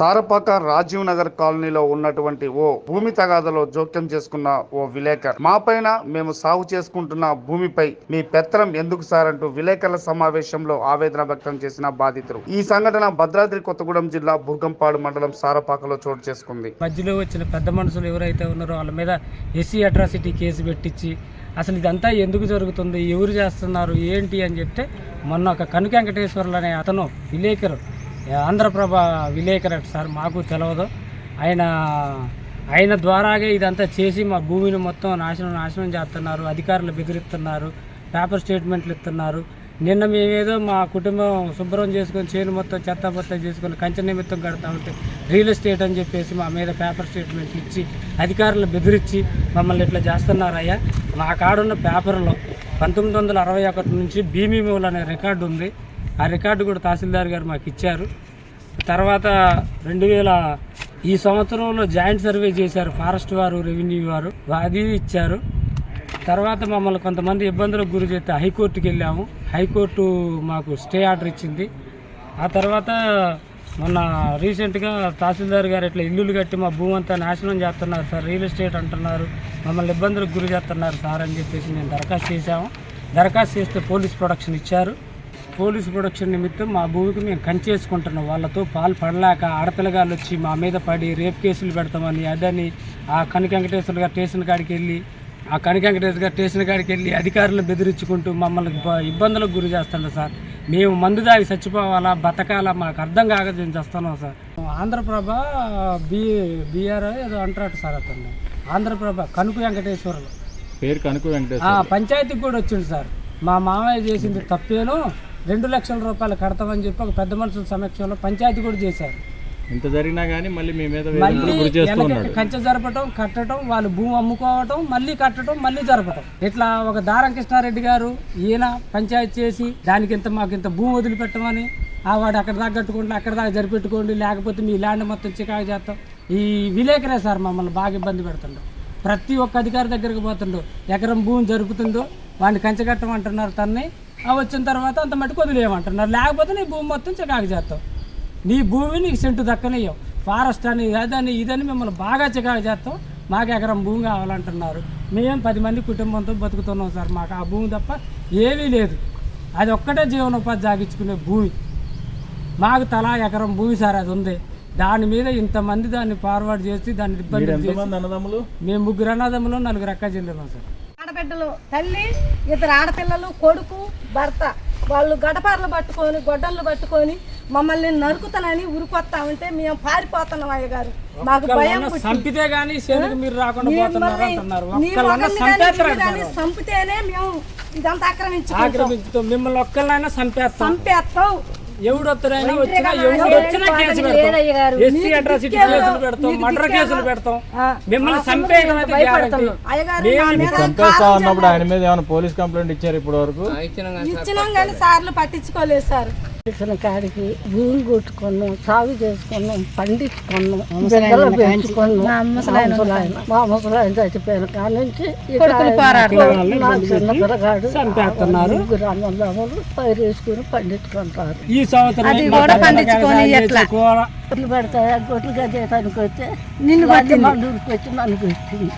సారపాక రాజీవ్ నగర్ కాలనీలో ఉన్నటువంటి ఓ భూమి తగాదలో జోక్యం చేసుకున్న ఓ విలేకర్. మాపైన మేము సాగు చేసుకుంటున్న భూమిపై మీ పెత్తనం ఎందుకు సార్ అంటూ విలేకరుల సమావేశంలో ఆవేదన వ్యక్తం చేసిన బాధితులు. ఈ సంఘటన భద్రాద్రి కొత్తగూడెం జిల్లా బుర్గంపాడు మండలం సారపాకలో చోటు చేసుకుంది. మధ్యలో వచ్చిన పెద్ద మనుషులు ఎవరైతే ఉన్నారో వాళ్ళ మీద ఎస్సీ అట్రాసిటీ కేసు పెట్టించి అసలు ఇదంతా ఎందుకు జరుగుతుంది ఎవరు చేస్తున్నారు ఏంటి అని చెప్తే మొన్న ఒక కనుక వెంకటేశ్వర్లు అనే అతను విలేకరు ఆంధ్రప్రభ విలేకరు సార్ మాకు తెలియదు ఆయన ఆయన ద్వారాగే ఇదంతా చేసి మా భూమిని మొత్తం నాశనం నాశనం చేస్తున్నారు అధికారులు బెదిరిస్తున్నారు పేపర్ స్టేట్మెంట్లు ఇస్తున్నారు. నిన్న మేమేదో మా కుటుంబం శుభ్రం చేసుకొని చేను మొత్తం చెత్త బత్త చేసుకొని కంచె నిమిత్తం కడతా ఉంటే రియల్ ఎస్టేట్ అని చెప్పేసి మా మీద పేపర్ స్టేట్మెంట్ ఇచ్చి అధికారులు బెదిరించి మమ్మల్ని ఇట్లా చేస్తున్నారయ్యా. మా కాడున్న పేపర్లో పంతొమ్మిది వందల అరవై ఒకటి నుంచి భీమీమూల్ అనే రికార్డు ఉంది. ఆ రికార్డు కూడా తహసీల్దార్ గారు మాకు ఇచ్చారు. తర్వాత రెండు వేల ఈ సంవత్సరంలో జాయింట్ సర్వే చేశారు ఫారెస్ట్ వారు రెవెన్యూ వారు అది ఇచ్చారు. తర్వాత మమ్మల్ని కొంతమంది ఇబ్బందులకు గురి చేస్తే హైకోర్టుకి వెళ్ళాము. హైకోర్టు మాకు స్టే ఆర్డర్ ఇచ్చింది. ఆ తర్వాత మొన్న రీసెంట్గా తహసీల్దార్ గారు ఇట్లా ఇల్లులు కట్టి మా భూమి అంతా నాశనం చేస్తున్నారు సార్ రియల్ ఎస్టేట్ అంటున్నారు. మమ్మల్ని ఇబ్బందులకు గురి చేస్తున్నారు సార్ అని చెప్పేసి మేము దరఖాస్తు చేశాము. దరఖాస్తు చేస్తే పోలీస్ ప్రొడక్షన్ ఇచ్చారు. పోలీస్ ప్రొడక్షన్ నిమిత్తం మా భూమికి మేము కంచేసుకుంటున్నాం వాళ్ళతో పాలు పడలేక ఆడపిల్లగాళ్ళు వచ్చి మా మీద పడి రేప్ కేసులు పెడతామని అదని ఆ కనక వెంకటేశ్వర గారు స్టేషన్ కాడికి వెళ్ళి ఆ కనక వెంకటేశ్వర గారు స్టేషన్ కాడికి వెళ్ళి అధికారులను బెదిరించుకుంటూ మమ్మల్ని ఇబ్బందులకు గురి చేస్తున్నారు సార్. మేము మందు దాగి చచ్చిపోవాలా బతకాలా మాకు అర్థం కాక మేము చేస్తున్నాం సార్. ఆంధ్రప్రభ బి బీఆర్ ఏదో అంటారు సార్ అతను ఆంధ్రప్రభ కనుక వెంకటేశ్వరులు. పేరు కనుక వెంకటేశ్వర పంచాయతీకి కూడా వచ్చింది సార్. మా మామయ్య చేసింది తప్పేను రెండు లక్షల రూపాయలు కడతామని చెప్పి ఒక పెద్ద మనుషుల సమక్షంలో పంచాయతీ కూడా చేశారు. ఇంత జరిగినా కానీ మళ్ళీ మీ మీద కంచె జరపటం కట్టడం వాళ్ళు భూమి అమ్ముకోవటం మళ్ళీ కట్టడం మళ్ళీ జరపటం. ఇట్లా ఒక దారం కృష్ణారెడ్డి గారు ఈయన పంచాయతీ చేసి దానికి ఇంత మాకు ఇంత భూమి వదిలిపెట్టమని ఆ వాడు అక్కడ దాకా కట్టుకోండి అక్కడ దాకా జరిపెట్టుకోండి లేకపోతే మీ ల్యాండ్ మొత్తం చికాకు చేస్తాం. ఈ విలేకరే సార్ మమ్మల్ని బాగా ఇబ్బంది పెడుతుండ్రు ప్రతి ఒక్క అధికారి దగ్గరికి పోతుండో. ఎకరం భూమి జరుపుతుందో వాడిని కంచె కట్టమంటున్నారు తన్ని. వచ్చిన తర్వాత అంత మట్టుకు వదిలేయమంటున్నారు. లేకపోతే నీ భూమి మొత్తం చికాకు చేస్తాం నీ భూమి నీకు సెంటు దక్కనియ్యం ఫారెస్ట్ అని అదని ఇదని మిమ్మల్ని బాగా చికాకు చేస్తాం మాకు ఎకరం భూమి కావాలంటున్నారు. మేము పది మంది కుటుంబంతో బతుకుతున్నాం సార్. మాకు ఆ భూమి తప్ప ఏమీ లేదు. అది ఒక్కటే జీవనోపాధి సాగించుకునే భూమి. మాకు తలా ఎకరం భూమి సార్ అది ఉంది. దాని మీద ఇంతమంది దాన్ని ఫార్వర్డ్ చేసి దాన్ని ఇబ్బంది మేము ముగ్గురు అన్నదమ్ములు నలుగురు అక్క చెల్లెలు సార్. ఆడబిడ్డలు తల్లి ఇద్దరు ఆడపిల్లలు కొడుకు భర్త. వాళ్ళు గడపార్లు పట్టుకొని గొడ్డళ్ళు పట్టుకొని మమ్మల్ని నరుకుతానని ఉరికొత్తా ఉంటే మేము పారిపోతున్నాం అయ్య గారు మాకు భయం చంపితే గానీ మీరు రాకుండా చంపితేనే మేము ఇదంతా ఆక్రమించుకుంటాం. మిమ్మల్ని ఒక్కళ్ళైనా చంపేస్తాం చంపేస్తాం ఎవడొత్తరైనా వచ్చినా ఎవడు వచ్చినా కేసు పెడతాం. ఎస్సీ అట్రాసిటీ కేసులు పెడతాం మర్డర్ కేసులు పెడతాం. మిమ్మల్ని చంపేయడం అయితే చంపేస్తా ఉన్నప్పుడు ఆయన మీద ఏమైనా పోలీస్ కంప్లైంట్ ఇచ్చారు ఇప్పటి వరకు ఇచ్చినాం కానీ సార్లు పట్టించుకోలేదు సార్. చేసిన కాడికి భూమి కొట్టుకున్నాం సాగు చేసుకున్నాం పండించుకున్నాం పెంచుకున్నాం. మా ముసలాయన చచ్చిపోయిన కాడ నుంచి చిన్న పిల్లగాడు చంపేస్తున్నారు. ముగ్గురు అన్నదమ్ములు పైరు వేసుకుని పండించుకుంటారు. ఈ సంవత్సరం గొడ్లు పెడతాయా? గొడ్లు గదేటానికి వస్తే నిన్ను మండూరికి వచ్చి నన్ను పెట్టింది